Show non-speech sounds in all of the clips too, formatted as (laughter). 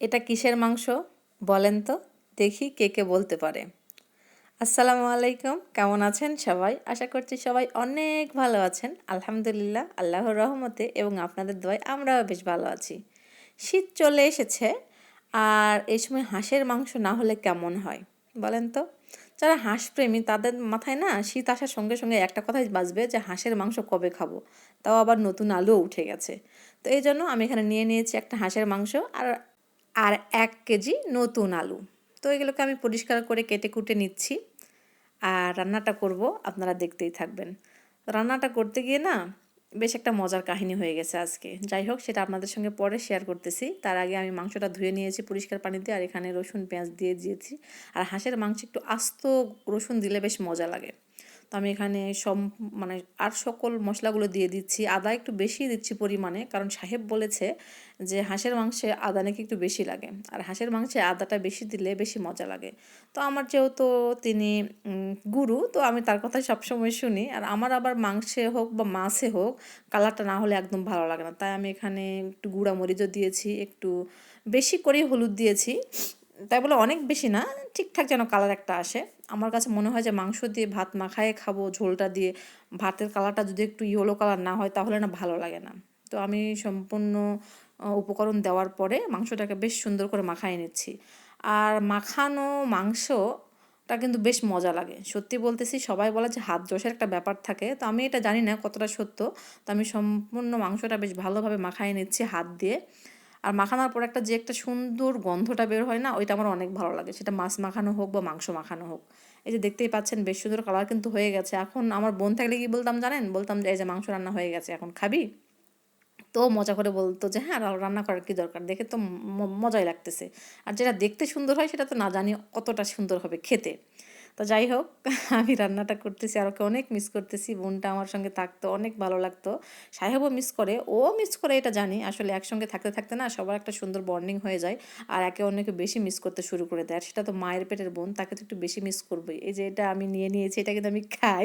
এটা কিসের মাংস বলেন তো? দেখি কে কে বলতে পারে। আসসালামু আলাইকুম, কেমন আছেন সবাই? আশা করছি সবাই অনেক ভালো আছেন। আলহামদুলিল্লাহ, আল্লাহর রহমতে এবং আপনাদের দোয়ায় আমরাও বেশ ভালো আছি। শীত চলে এসেছে, আর এই সময় হাঁসের মাংস না হলে কেমন হয়, বলেন তো? যারা হাঁসপ্রেমী, তাদের মাথায় না শীত আসার সঙ্গে সঙ্গে একটা কথাই বাজবে যে, হাঁসের মাংস কবে খাব? তাও আবার নতুন আলুও উঠে গেছে। তো এই জন্য আমি এখানে নিয়ে নিয়েছি একটা হাঁসের মাংস, আর আর এক কেজি নতুন আলু। তো এগুলোকে আমি পরিষ্কার করে কেটে কুটে নিচ্ছি। আর রান্নাটা করব, আপনারা দেখতেই থাকবেন। রান্নাটা করতে গিয়ে না, বেশ একটা মজার কাহিনী হয়ে গেছে আজকে। যাই হোক, সেটা আপনাদের সঙ্গে পরে শেয়ার করতেছি। তার আগে আমি মাংসটা ধুয়ে নিয়েছি পরিষ্কার পানিতে আর এখানে রসুন, পেঁয়াজ দিয়ে দিয়েছি। আর হাঁসের মাংস একটু আস্ত রসুন দিলে বেশ মজা লাগে। তো আমি এখানে সব মানে আর সকল মশলাগুলো দিয়ে দিচ্ছি। আদা একটু বেশি দিচ্ছি পরিমাণে, কারণ সাহেব বলেছে যে হাঁসের মাংসে আদা নাকি একটু বেশি লাগে। আর হাঁসের মাংসে আদাটা বেশি দিলে বেশি মজা লাগে। তো আমার যেহেতু তিনি গুরু, তো আমি তার কথাই সবসময় শুনি। আর আমার আবার মাংসে হোক বা মাছে হোক, কালারটা না হলে একদম ভালো লাগে না। তাই আমি এখানে একটু গুঁড়া মরিচও দিয়েছি, একটু বেশি করে হলুদ দিয়েছি। তাই বলে অনেক বেশি না, ঠিকঠাক যেন কালার একটা আসে। আমার কাছে মনে হয় যে মাংস দিয়ে ভাত মাখায়ে খাব, ঝোলটা দিয়ে। ভাতের কালারটা যদি একটু ইয়েলো কালার না হয় তাহলে না ভালো লাগে না। তো আমি সম্পূর্ণ উপকরণ দেওয়ার পরে মাংসটাকে বেশ সুন্দর করে মাখায় নিচ্ছি। আর মাখানো মাংসটা কিন্তু বেশ মজা লাগে। সত্যি বলতেছি, সবাই বলে যে হাত জোশের একটা ব্যাপার থাকে। তো আমি এটা জানি না কতটা সত্য। তো আমি সম্পূর্ণ মাংসটা বেশ ভালোভাবে মাখায় নিচ্ছি হাত দিয়ে। আর মাখানোর পর একটা যে একটা সুন্দর গন্ধটা বের হয় না, ওইটা আমার অনেক ভালো লাগে। সেটা মাছ মাখানো হোক বা মাংস মাখানো হোক। এই যে দেখতেই পাচ্ছেন বেশ সুন্দর কালার কিন্তু হয়ে গেছে। এখন আমার বোন থাকলে কি বলতাম জানেন? বলতাম যে এই যে মাংস রান্না হয়ে গেছে, এখন খাবি? তো মজা করে বলতো যে হ্যাঁ রান্না করার কি দরকার? দেখে তো মজাই লাগতেছে। আর যেটা দেখতে সুন্দর হয়, সেটা তো না জানি কতটা সুন্দর হবে খেতে। তো যাই হোক, আমি রান্নাটা করতেছি আর ওকে অনেক মিস করতেছি। বোনটা আমার সঙ্গে থাকতো, অনেক ভালো লাগতো। সাহেবও মিস করে, ও মিস করে এটা জানি। আসলে একসঙ্গে থাকতে থাকতে না সবার একটা সুন্দর বর্নিং হয়ে যায় আর একে অন্যকে বেশি মিস করতে শুরু করে দেয়। আর সেটা তো মায়ের পেটের বোন, তাকে তো একটু বেশি মিস করবোই। এই যে এটা আমি নিয়ে নিয়েছি, এটা কিন্তু আমি খাই।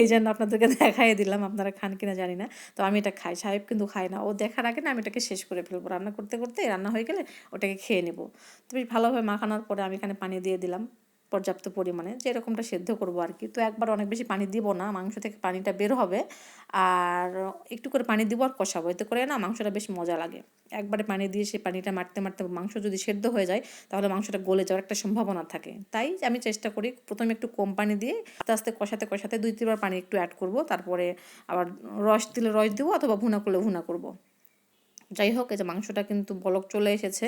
এই জন্য আপনাদেরকে দেখাই দিলাম, আপনারা খান কিনা জানি না। তো আমি এটা খাই, সাহেব কিন্তু খায় না। ও দেখার আগে না আমি এটাকে শেষ করে ফেলব। রান্না করতে করতে রান্না হয়ে গেলে ওটাকে খেয়ে নেব। তো বেশ ভালোভাবে মাখানোর পরে আমি এখানে পানি দিয়ে দিলাম। পর্যাপ্ত পরিমাণে যেরকমটা সেদ্ধ করব আর কি তো একবার অনেক বেশি পানি দিব না, মাংস থেকে পানিটা বের হবে। আর একটু করে পানি দিব আর কষাবো, এতে করে না মাংসটা বেশ মজা লাগে। একবারে পানি দিয়ে সেই পানিটা মারতে মারতে মাংস যদি সেদ্ধ হয়ে যায়, তাহলে মাংসটা গলে যাওয়ার একটা সম্ভাবনা থাকে। তাই আমি চেষ্টা করি প্রথমে একটু কম পানি দিয়ে আস্তে আস্তে কষাতে কষাতে দুই, তিনবার পানি একটু অ্যাড করব। তারপরে আবার রস দিলে রস দেবো অথবা ভুনা করলে ভুনা করব। যাই হোক, এই যে মাংসটা কিন্তু বলক চলে এসেছে।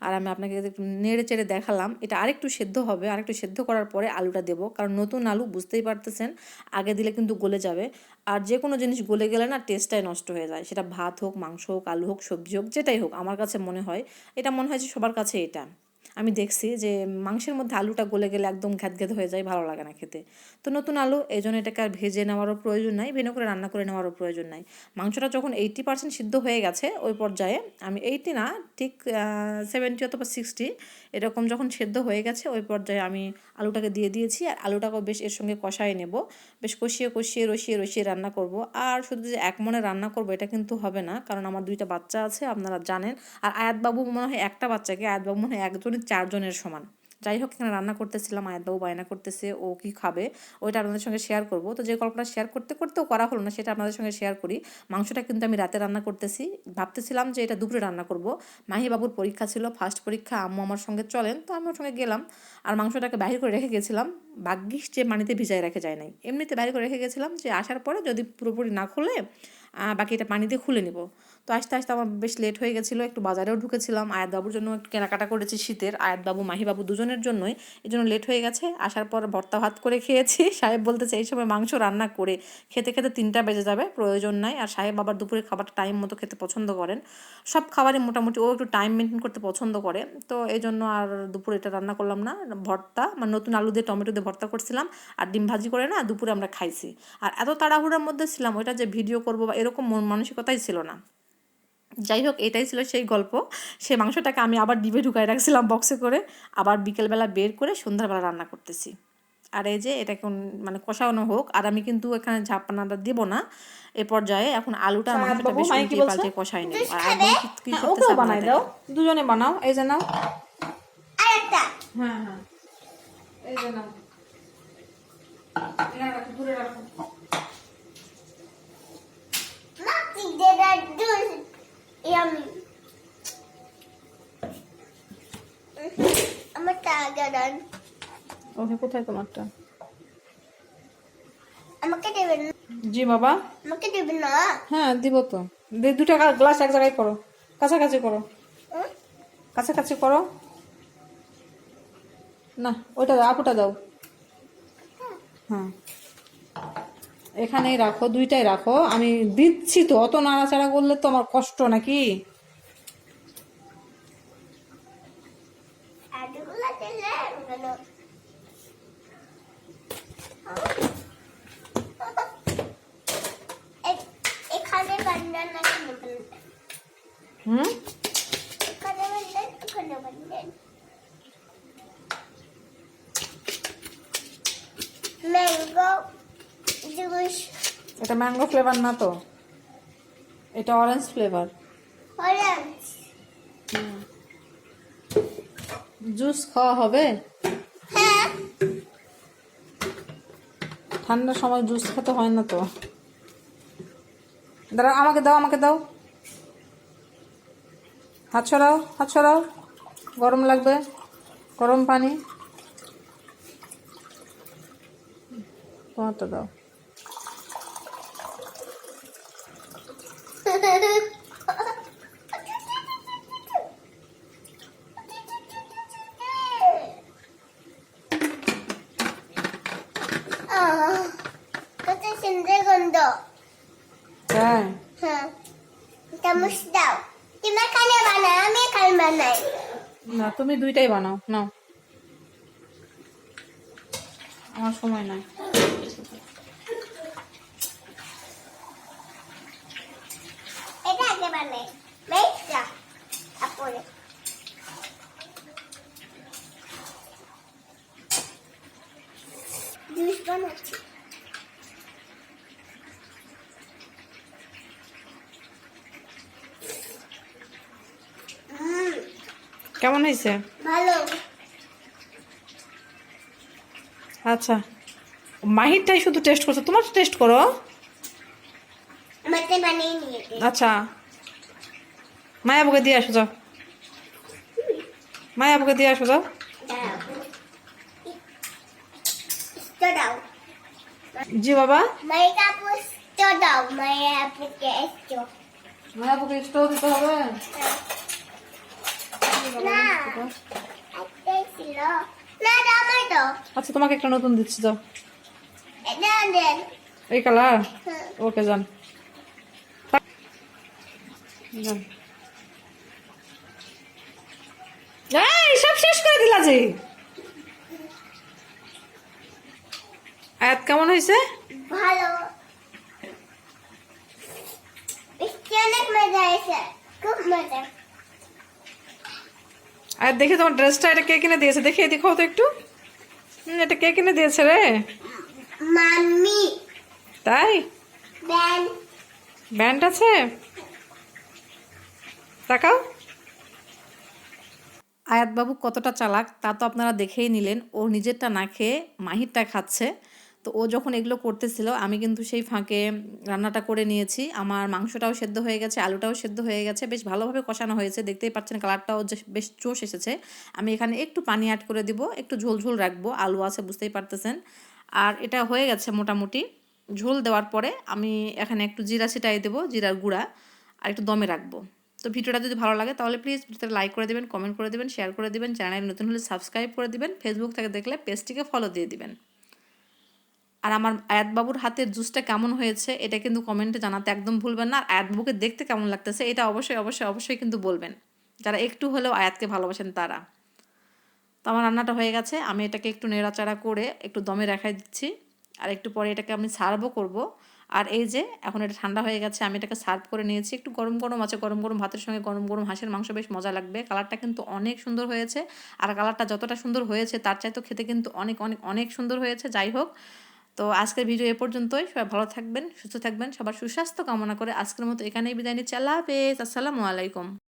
আর আমি আপনাকে একটু নেড়ে চেড়ে দেখালাম, এটা আরেকটু সেদ্ধ হবে। আরেকটু সেদ্ধ করার পরে আলুটা দেবো। কারণ নতুন আলু বুঝতেই পারতেছেন, আগে দিলে কিন্তু গলে যাবে। আর যে কোনো জিনিস গলে গেলে না টেস্টটাই নষ্ট হয়ে যায়। সেটা ভাত হোক, মাংস হোক, আলু হোক, সবজি হোক, যেটাই হোক, আমার কাছে মনে হয়, এটা মনে হয় যে সবার কাছে এটা। আমি দেখছি যে মাংসের মধ্যে আলুটা গলে গেলে একদম ঘ্যাত ঘ্যাত হয়ে যায়, ভালো লাগে না খেতে। তো নতুন আলু, এই জন্য এটাকে আর ভেজে নেওয়ারও প্রয়োজন নাই ভেনে করে রান্না করে নেওয়ারও প্রয়োজন নাই। মাংসটা যখন এইটি পার্সেন্ট সিদ্ধ হয়ে গেছে, ওই পর্যায়ে আমি এইটি না, ঠিক সেভেন্টি অথবা সিক্সটি এরকম যখন সেদ্ধ হয়ে গেছে, ওই পর্যায়ে আমি আলুটাকে দিয়ে দিয়েছি। আর আলুটাকেও বেশ এর সঙ্গে কষায় নেব। বেশ কষিয়ে কষিয়ে, রসিয়ে রসিয়ে রান্না করব। আর শুধু যে এক মনে রান্না করব, এটা কিন্তু হবে না, কারণ আমার দুইটা বাচ্চা আছে, আপনারা জানেন। আর আয়াতবাবু মনে হয় একটা বাচ্চাকে, আয়াতবাবু মনে হয় একজনই চারজনের সমান। যাই হোক, এখানে রান্না করতেছিলাম, আয়াতবাবু বায়না করতেছে, ও কি খাবে, ওইটা আপনাদের সঙ্গে শেয়ার করব। তো যে গল্পটা শেয়ার করতে করতেও করা হলো না, সেটা আপনাদের সঙ্গে শেয়ার করি। মাংসটা কিন্তু আমি রাতে রান্না করতেছি। ভাবতেছিলাম যে এটা দুপুরে রান্না করব। মাহি বাবুর পরীক্ষা ছিল ফার্স্ট পরীক্ষা, আম্মু আমার সঙ্গে চলেন, তো আমি ওর সঙ্গে গেলাম। আর মাংসটাকে বাহির করে রেখে গেছিলাম। ভাগ্যিস যে পানিতে ভিজায় রেখে যায় নাই। এমনিতে বাহির করে রেখে গেছিলাম যে আসার পরে যদি পুরোপুরি না খুলে বাকিটা পানি দিয়ে খুলে নিব। তো আস্তে আস্তে আমার বেশ লেট হয়ে গেছিল, একটু বাজারেও ঢুকেছিলাম। আয়াতবাবুর জন্য একটু কেনাকাটা করেছি শীতের। আয়াতবাবু, মাহিবাবু দুজনের জন্যই। এই জন্য লেট হয়ে গেছে। আসার পর ভর্তা ভাত করে খেয়েছি। (laughs) সাহেব বলতেছে, এই সময় মাংস রান্না করে খেতে খেতে তিনটা বেজে যাবে, প্রয়োজন নাই। আর সাহেব আবার দুপুরে খাবারটা টাইম মতো খেতে পছন্দ করেন। সব খাবারে মোটামুটি ও একটু টাইম মেনটেন করতে পছন্দ করে। তো এই জন্য আর দুপুরে এটা রান্না করলাম না। ভর্তা মানে নতুন আলু দিয়ে টমেটো দিয়ে ভর্তা করছিলাম। আর ডিম ভাজি করে না দুপুরে আমরা খাইছি। আর এত তাড়াহুড়ার মধ্যে ছিলাম, ওইটা যে ভিডিও করব বা এরকম মন মানসিকতাই ছিল না। যাই হোক এটাই ছিল সেই গল্প। সে মাংসটাকে আমি আবার ডিবে ঢুকাই রাখছিলাম বক্সে করে। আবার বিকেলবেলা বের করে সন্ধ্যাবেলা রান্না করতেছি। আর এই যে এটাকে উন- মানে কষানো হোক আর আমি কিন্তু এখানে ঝাপনাটা দিব না। এ পর্যায়ে এখন আলুটা আর মাংসটা বেশ পাল্টে কষাই নেব। আর কি- হ্যাঁ, আপনারা বানাই দাও। দুজনে বানাও। এই যে নাও। আরেকটা হ্যাঁ হ্যাঁ। এই যে নাও। এটা রাখো, দূরে রাখো। ইয়ামি আমার টাগাদান ওকে কোথায় তোমারটা? আমাকে দেবেন? জি বাবা। আমাকে দেবেন না হ্যাঁ দিব তো। দে- দুটা গ্লাস এক জায়গায় করো। কাছাকাছি করো। কাছাকাছি করো। না ওইটা দাও আপুটা দাও। হ্যাঁ। এখানেই রাখো দুইটাই রাখো। আমি দিচ্ছি তো অত নাড়াচাড়া করলে তো আমার কষ্ট নাকি? এতগুলো দিলে কেন এ- এখানে বান্ডান না এখানে বান্ডান হুম? এখানে বান্ডান এখানে বান্ডান ম্যাঙ্গো জুস এটা ম্যাঙ্গো ফ্লেভার না তো? এটা অরেঞ্জ ফ্লেভার অরেঞ্জ জুস খাওয়া হবে? হ্যাঁ। ঠান্ডার সময় জুস খেতে হয় না তো? দাঁড়াও আমাকে দাও আমাকে দাও। হাত ছড়াও হাত ছড়াও গরম লাগবে। গরম পানি। তোমার তো দাও। তাই হ্যাঁ চামচ দাও তুমি এখানে বানাও আমি এখানে বানাই না, তুমি দুইটাই বানাও, নাও। আমার সময় নাই। বানাচ্ছি। হুম কেমন হয়েছে? ভালো। আচ্ছা মাহিরটাই শুধু টেস্ট করছ তোমার টেস্ট করো। আমাকে আচ্ছা মায়াবুকে দিয়ে আসো যাও। মায়াবুকে দিয়ে আসো যাও। তো জি বাবা। মায়া স্টোভ দিতে হবে। আচ্ছা তোমাকে একটা নতুন দিচ্ছি যাও। দেন এই কালার? হ্যাঁ। ওকে যান। যান। এই সব শেষ করে দিলা যে। আয়াত কেমন হয়েছে? ভালো। অনেক মজা এসে খুব মজা। আর দেখে তোমার ড্রেসটা এটা কে কিনে দিয়েছে? দেখে দেখো তো একটু। এটা কে কিনে দিয়েছে রে? মাম্মি। তাই? ব্যান ব্যান্ড আছে? তাকাও। আয়াতবাবু কতটা চালাক, তা তো আপনারা দেখেই নিলেন। ও নিজেরটা না খেয়ে মাহিরটা খাচ্ছে। তো ও যখন এগুলো করতেছিল, আমি কিন্তু সেই ফাঁকে রান্নাটা করে নিয়েছি। আমার মাংসটাও সেদ্ধ হয়ে গেছে, আলুটাও সেদ্ধ হয়ে গেছে। বেশ ভালোভাবে কষানো হয়েছে। দেখতেই পাচ্ছেন কালারটাও বেশ চোষ এসেছে। আমি এখানে একটু পানি অ্যাড করে দিব, একটু ঝোল ঝোল রাখব। আলু আছে, বুঝতেই পারতেছেন। আর এটা হয়ে গেছে মোটামুটি। ঝোল দেওয়ার পরে আমি এখানে একটু জিরা ছিটাই দেবো, জিরার গুঁড়া। আর একটু দমে রাখব। তো ভিডিওটা যদি ভালো লাগে, তাহলে প্লিজ ভিডিওতে লাইক করে দেবেন কমেন্ট করে দেবেন শেয়ার করে দেবেন চ্যানেল নতুন হলে সাবস্ক্রাইব করে দিবেন ফেসবুক থেকে দেখলে পেজটিকে ফলো দিয়ে দিবেন। আর আমার আয়াতবাবুর হাতের জুসটা কেমন হয়েছে, এটা কিন্তু কমেন্টে জানাতে একদম ভুলবেন না। আর আয়াতবাবুকে দেখতে কেমন লাগতেছে, এটা অবশ্যই অবশ্যই অবশ্যই কিন্তু বলবেন। যারা একটু হলেও আয়াতকে ভালোবাসেন তারা। তো আমার রান্নাটা হয়ে গেছে, আমি এটাকে একটু নেড়াচাড়া করে একটু দমে রাখাই দিচ্ছি। আর একটু পরে এটাকে আমি সার্ভও করব। আর এই যে, এখন এটা ঠান্ডা হয়ে গেছে, আমি এটাকে সার্ভ করে নিয়েছি। একটু গরম গরম আছে, গরম গরম ভাতের সঙ্গে গরম গরম হাঁসের মাংস বেশ মজা লাগবে। কালারটা কিন্তু অনেক সুন্দর হয়েছে। আর কালারটা যতটা সুন্দর হয়েছে, তার চাইতে খেতে কিন্তু অনেক অনেক অনেক সুন্দর হয়েছে। যাই হোক, তো আজকের ভিডিও এ পর্যন্তই। সবাই ভালো থাকবেন, সুস্থ থাকবেন। সবার সুস্বাস্থ্য কামনা করে আজকের মতো এখানেই বিদায় নিচ্ছি। আল্লাহ হাফেজ। আসসালামু আলাইকুম।